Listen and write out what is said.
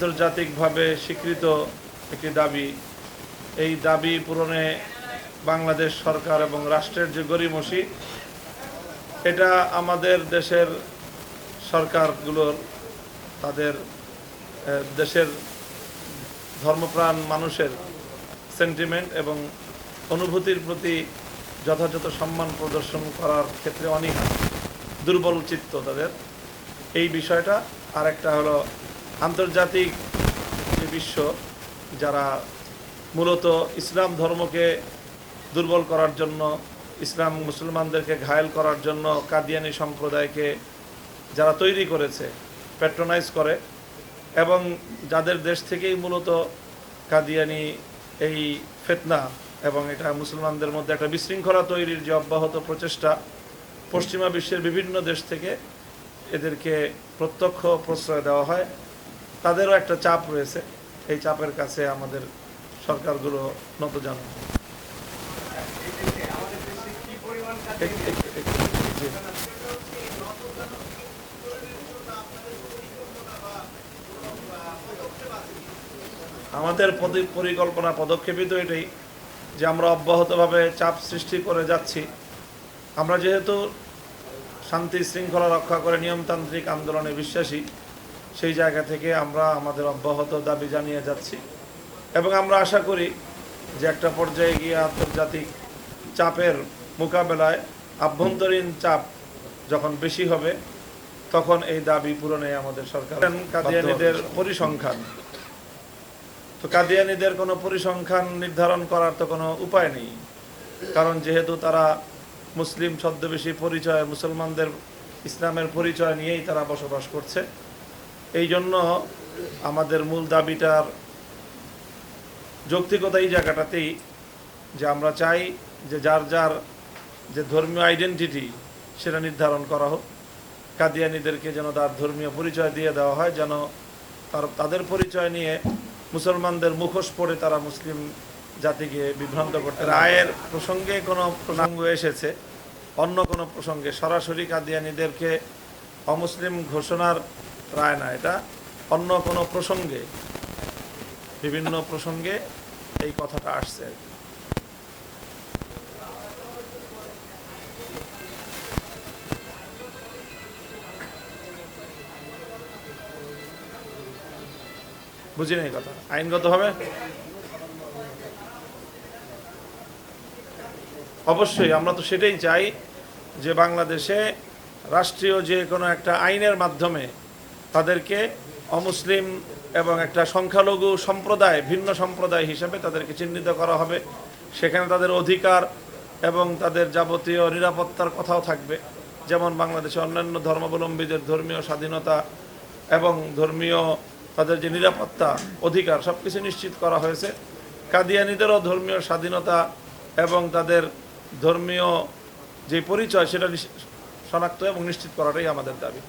আন্তর্জাতিকভাবে স্বীকৃত একটি দাবি। এই দাবি পূরণে বাংলাদেশ সরকার এবং রাষ্ট্রের যে গরিমসি এটা আমাদের দেশের সরকারগুলোর, তাদের দেশের ধর্মপ্রাণ মানুষের সেন্টিমেন্ট এবং অনুভূতির প্রতি যথাযথ সম্মান প্রদর্শন করার ক্ষেত্রে অনেক দুর্বল চিত্ত তাদের। এই বিষয়টা আর একটা হলো আন্তর্জাতিক যে বিশ্ব, যারা মূলত ইসলাম ধর্মকে দুর্বল করার জন্য, ইসলাম মুসলমানদেরকে ঘায়েল করার জন্য কাদিয়ানি সম্প্রদায়কে যারা তৈরি করেছে প্যাট্রোনাইজ করে, এবং যাদের দেশ থেকেই মূলত কাদিয়ানি এই ফেতনা এবং এটা মুসলমানদের মধ্যে একটা বিশৃঙ্খলা তৈরির যে অব্যাহত প্রচেষ্টা, পশ্চিমা বিশ্বের বিভিন্ন দেশ থেকে এদেরকে প্রত্যক্ষ প্রশ্রয় দেওয়া হয়। তাদেরও একটা চাপ রয়েছে এই চাপের কাছে আমাদের সরকারগুলো নত জানে। আমাদের পরিকল্পনা, পদক্ষেপই তো এটাই যে আমরা অব্যাহতভাবে চাপ সৃষ্টি করে যাচ্ছি আমরা যেহেতু শান্তি শৃঙ্খলা রক্ষা করে নিয়মতান্ত্রিক আন্দোলনে বিশ্বাসী সেই জায়গা থেকে আমরা আমাদের অব্যাহত দাবি জানিয়ে যাচ্ছি এবং আমরা আশা করি যে একটা পর্যায়ে গিয়ে আন্তর্জাতিক চাপের মোকাবেলায় আভ্যন্তরীণ চাপ যখন বেশি হবে, তখন এই দাবি পূরণে আমাদের সরকার কাদিয়ানিদের পরিসংখ্যান। তো কাদিয়ানিদের কোনো পরিসংখ্যান নির্ধারণ করার তো কোনো উপায় নেই, কারণ যেহেতু তারা মুসলিম ছদ্মবেশী পরিচয়, মুসলমানদের ইসলামের পরিচয় নিয়েই তারা বসবাস করছে। এই জন্য আমাদের মূল দাবিটার যৌক্তিকতা এই জায়গাটাতেই যে আমরা চাই যে যার যার যে ধর্মীয় আইডেন্টিটি সেটা নির্ধারণ করা হোক। কাদিয়ানিদেরকে যেন তার ধর্মীয় পরিচয় দিয়ে দেওয়া হয়, যেন তার, তাদের পরিচয় নিয়ে মুসলমানদের মুখোশ পড়ে তারা মুসলিম জাতিকে বিভ্রান্ত করতে রায়ের প্রসঙ্গে কোনো প্রসঙ্গ এসেছে? অন্য কোনো প্রসঙ্গে? সরাসরি কাদিয়ানিদেরকে অমুসলিম ঘোষণার রায় না, এটা অন্য কোনো প্রসঙ্গে, বিভিন্ন প্রসঙ্গে এই কথাটা আসছে আর কি। বুঝি না এই কথা হবে অবশ্যই, আমরা তো সেটাই চাই যে বাংলাদেশে রাষ্ট্রীয় যে কোনো একটা আইনের মাধ্যমে তাদেরকে অমুসলিম এবং একটা সংখ্যালঘু সম্প্রদায়, ভিন্ন সম্প্রদায় হিসেবে তাদেরকে চিহ্নিত করা হবে। সেখানে তাদের অধিকার এবং তাদের যাবতীয় নিরাপত্তার কথাও থাকবে। যেমন বাংলাদেশে অন্যান্য ধর্মাবলম্বীদের ধর্মীয় স্বাধীনতা এবং ধর্মীয় তাদের যে নিরাপত্তা, অধিকার সব কিছু নিশ্চিত করা হয়েছে। কাদিয়ানিদেরও ধর্মীয় স্বাধীনতা এবং তাদের ধর্মীয় যে পরিচয়, সেটা শনাক্ত এবং নিশ্চিত করাটাই আমাদের দাবি।